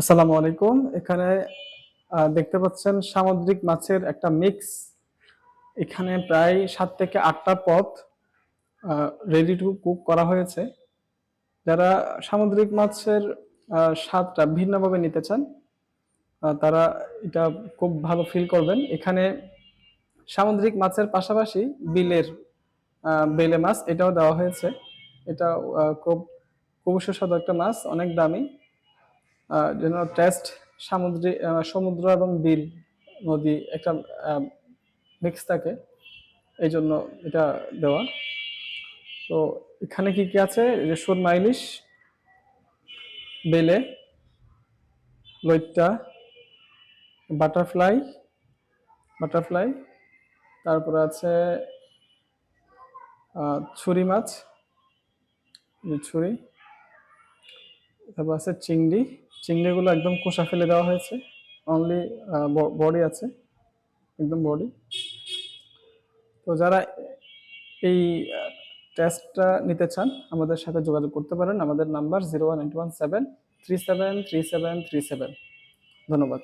আসসালামু আলাইকুম। এখানে দেখতে পাচ্ছেন সামুদ্রিক মাছের একটা মিক্স এখানে প্রায় সাত থেকে আটটা পদ রেডি টু কুক করা হয়েছে। যারা সামুদ্রিক মাছের স্বাদটা ভিন্নভাবে নিতে চান তারা এটা খুব ভালো ফিল করবেন। এখানে সামুদ্রিক মাছের পাশাপাশি বিলের বেলে মাছ এটাও দেওয়া হয়েছে। এটা খুব খুব সুস্বাদু একটা মাছ, অনেক দামি। যেন টেস্ট সামুদ্রিক সমুদ্র এবং বিল নদী একটা মিক্স থাকে। এই জন্য এটা দেওয়া। তো এখানে কি কি আছে? যে সুরমা ইলিশ, বেলে, লইট্টা, বাটারফ্লাই বাটারফ্লাই। তারপরে আছে ছুরি মাছ ছুরি। তারপর আছে চিংড়ি। চিংড়িগুলো একদম কোষা ফেলে দেওয়া হয়েছে। অনলি বডি আছে। একদম বডি। তো যারা এই টেস্টটা নিতে চান, আমাদের সাথে যোগাযোগ করতে পারেন। আমাদের number zero one eight one seven three seven three seven three seven. ধন্যবাদ।